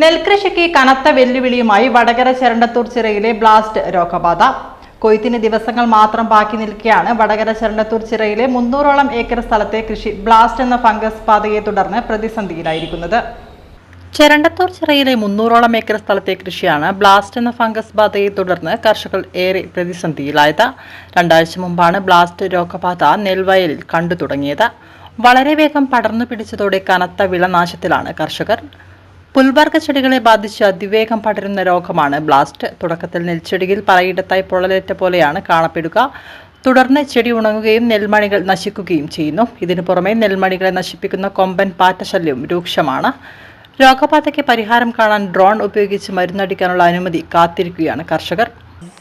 നെൽകൃഷിക്ക് കനത്ത വെല്ലുവിളിയുമായി വടകര ചരണ്ടത്തൂർ ചിറയിലെ ബ്ലാസ്റ്റ് രോഗബാധ. കൊയ്ത്തിന് ദിവസങ്ങൾ മാത്രം ബാക്കി നിൽക്കെയാണ് വടകര ചരണ്ടത്തൂർ ചിറയിലെ മുന്നൂറോളം ഏക്കർ സ്ഥലത്തെ കൃഷി ബ്ലാസ്റ്റ് എന്ന ഫംഗസ് ബാധയെ തുടർന്ന് പ്രതിസന്ധിയിലായിരിക്കുന്നത്. ചരണ്ടത്തൂർ ചിറയിലെ മുന്നൂറോളം ഏക്കർ സ്ഥലത്തെ കൃഷിയാണ് ബ്ലാസ്റ്റ് എന്ന ഫംഗസ് ബാധയെ തുടർന്ന് കർഷകർ ഏറെ പ്രതിസന്ധിയിലായത്. രണ്ടാഴ്ച മുമ്പാണ് ബ്ലാസ്റ്റ് രോഗബാധ നെൽവയലിൽ കണ്ടു തുടങ്ങിയത് വളരെ വേഗം പടർന്നു പിടിച്ചതോടെ കനത്ത വിളനാശത്തിലാണ് കർഷകർ. പുൽവർഗ ചെടികളെ ബാധിച്ച് അതിവേഗം പടരുന്ന രോഗമാണ് ബ്ലാസ്റ്റ്. തുടക്കത്തിൽ നെൽച്ചെടിയിൽ പലയിടത്തായി പൊള്ളലേറ്റ പോലെയാണ് കാണപ്പെടുക. തുടർന്ന് ചെടി ഉണങ്ങുകയും നെൽമണികൾ നശിക്കുകയും ചെയ്യുന്നു. ഇതിനു പുറമെ നെൽമണികളെ നശിപ്പിക്കുന്ന കൊമ്പൻ പാറ്റശല്യവും രൂക്ഷമാണ്. രോഗബാധയ്ക്ക് പരിഹാരം കാണാൻ ഡ്രോൺ ഉപയോഗിച്ച് മരുന്നടിക്കാനുള്ള അനുമതി കാത്തിരിക്കുകയാണ് കർഷകർ.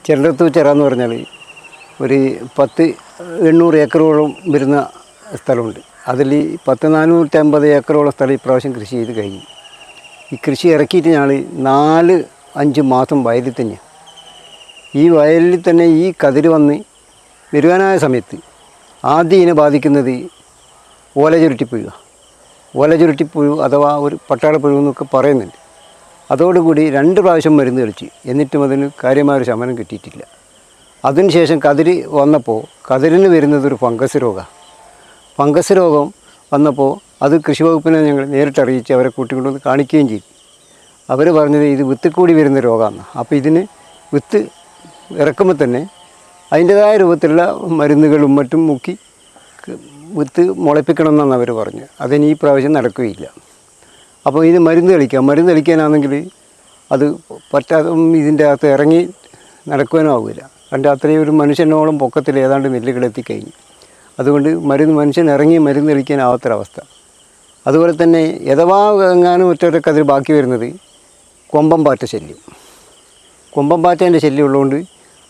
ചിരണ്ടത്തു ചെറ എന്ന് പറഞ്ഞാൽ ഒരു പത്ത് എണ്ണൂറ് ഏക്കറോളം വരുന്ന സ്ഥലമുണ്ട്. അതിൽ പത്ത് നാനൂറ്റമ്പത് ഏക്കറോളം സ്ഥലം ഇപ്രാവശ്യം കൃഷി ചെയ്ത് കഴിഞ്ഞു. ഈ കൃഷി ഇറക്കിയിട്ട് ഞങ്ങൾ നാല് അഞ്ച് മാസം വയലിൽ തന്നെയാണ് ഈ വയലിൽ തന്നെ ഈ കതിര് വന്ന് വരുവാനായ സമയത്ത് ആദ്യം ഇതിനെ ബാധിക്കുന്നത് ഓല ചുരുട്ടിപ്പുഴ ഓല ചുരുട്ടിപ്പുഴു അഥവാ ഒരു പട്ടാളപ്പുഴു എന്നൊക്കെ പറയുന്നുണ്ട്. അതോടുകൂടി രണ്ട് പ്രാവശ്യം മരുന്ന് കളിച്ച് എന്നിട്ടും അതിന് കാര്യമായൊരു ശമനം കിട്ടിയിട്ടില്ല. അതിനുശേഷം കതിര് വന്നപ്പോൾ കതിരിന് വരുന്നത് ഒരു ഫംഗസ് രോഗമാണ് ഫംഗസ് രോഗം വന്നപ്പോൾ അത് കൃഷി വകുപ്പിനെ ഞങ്ങൾ നേരിട്ട് അറിയിച്ച് അവരെ കൂട്ടിക്കൊണ്ടുവന്ന് കാണിക്കുകയും ചെയ്തു. അവർ പറഞ്ഞത് ഇത് വിത്ത് കൂടി വരുന്ന രോഗമാണ്. അപ്പോൾ ഇതിന് വിത്ത് ഇറക്കുമ്പോൾ തന്നെ അതിന്റെതായ രൂപത്തിലുള്ള മരുന്നുകളും മറ്റും മുക്കി വിത്ത് മുളപ്പിക്കണം എന്നാണ് അവർ പറഞ്ഞത്. അതിന് ഈ പ്രാവശ്യം നടക്കുകയില്ല. അപ്പോൾ ഇത് മരുന്ന് കളിക്കാം മരുന്ന് കളിക്കാനാണെങ്കിൽ അത് പറ്റാതെ ഇതിന്റെ അകത്ത് ഇറങ്ങി നടക്കുവാനും ആവില്ല. കണ്ട് അത്രയും ഒരു മനുഷ്യനോളം പൊക്കത്തിൽ ഏതാണ്ട് നെല്ലുകൾ എത്തിക്കഴിഞ്ഞു. അതുകൊണ്ട് മരുന്ന് മനുഷ്യൻ ഇറങ്ങി മരുന്ന് കളിക്കാനാവാത്തൊരവസ്ഥ അതുപോലെ തന്നെ യഥവാ എങ്ങാനും ഒറ്റയൊക്കെ അതിൽ ബാക്കി വരുന്നത് കൊമ്പം പാറ്റ ശല്യം. കൊമ്പം പാറ്റേന്റെ ശല്യം ഉള്ളതുകൊണ്ട്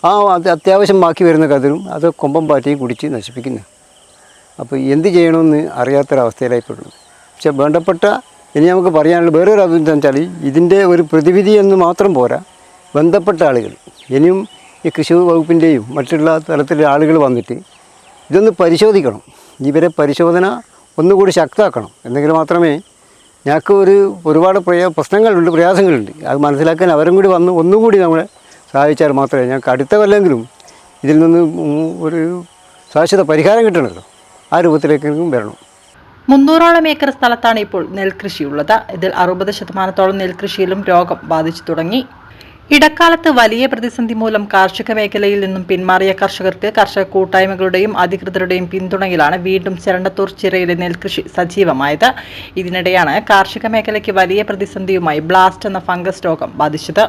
ആ അത് അത്യാവശ്യം ബാക്കി വരുന്ന കതിരും അത് കൊമ്പം പാറ്റയും കുടിച്ച് നശിപ്പിക്കുന്നു. അപ്പോൾ എന്ത് ചെയ്യണമെന്ന് അറിയാത്തൊരവസ്ഥയിലായിപ്പോഴുള്ളത് പക്ഷേ വേണ്ടപ്പെട്ട ഇനി നമുക്ക് പറയാനുള്ള വേറൊരു അതെന്ന് വെച്ചാൽ ഇതിന്റെ ഒരു പ്രതിവിധി എന്ന് മാത്രം പോരാ. ബന്ധപ്പെട്ട ആളുകൾ ഇനിയും ഈ കൃഷി വകുപ്പിന്റെയും മറ്റുള്ള തലത്തിലെ ആളുകൾ വന്നിട്ട് ഇതൊന്ന് പരിശോധിക്കണം. ഇവരെ പരിശോധന ഒന്നുകൂടി ശക്തമാക്കണം. എന്നെങ്കിൽ മാത്രമേ ഞങ്ങൾക്ക് ഒരു ഒരുപാട് പ്രയ പ്രശ്നങ്ങളുണ്ട് പ്രയാസങ്ങളുണ്ട്. അത് മനസ്സിലാക്കാൻ അവരും കൂടി വന്ന് ഒന്നുകൂടി നമ്മളെ സഹായിച്ചാൽ മാത്രമേ ഞങ്ങൾക്ക് അടുത്ത കൊല്ലെങ്കിലും ഇതിൽ നിന്ന് ഒരു ശാശ്വത പരിഹാരം കിട്ടണമല്ലോ. ആ രൂപത്തിലേക്കെങ്കിലും വരണം. മുന്നൂറോളം ഏക്കർ സ്ഥലത്താണ് ഇപ്പോൾ നെൽകൃഷിയുള്ളത്. ഇതിൽ അറുപത് ശതമാനത്തോളം നെൽകൃഷിയിലും രോഗം ബാധിച്ചു തുടങ്ങി. ഇടക്കാലത്ത് വലിയ പ്രതിസന്ധി മൂലം കാർഷിക മേഖലയിൽ നിന്നും പിന്മാറിയ കർഷകർക്ക് കർഷക കൂട്ടായ്മകളുടെയും അധികൃതരുടെയും പിന്തുണയിലാണ് വീണ്ടും ചിരണ്ടത്തൂർ ചിറയിലെ നെൽകൃഷി സജീവമായത്. ഇതിനിടെയാണ് കാർഷിക മേഖലയ്ക്ക് വലിയ പ്രതിസന്ധിയുമായി ബ്ലാസ്റ്റ് എന്ന ഫംഗസ് രോഗം ബാധിച്ചത്.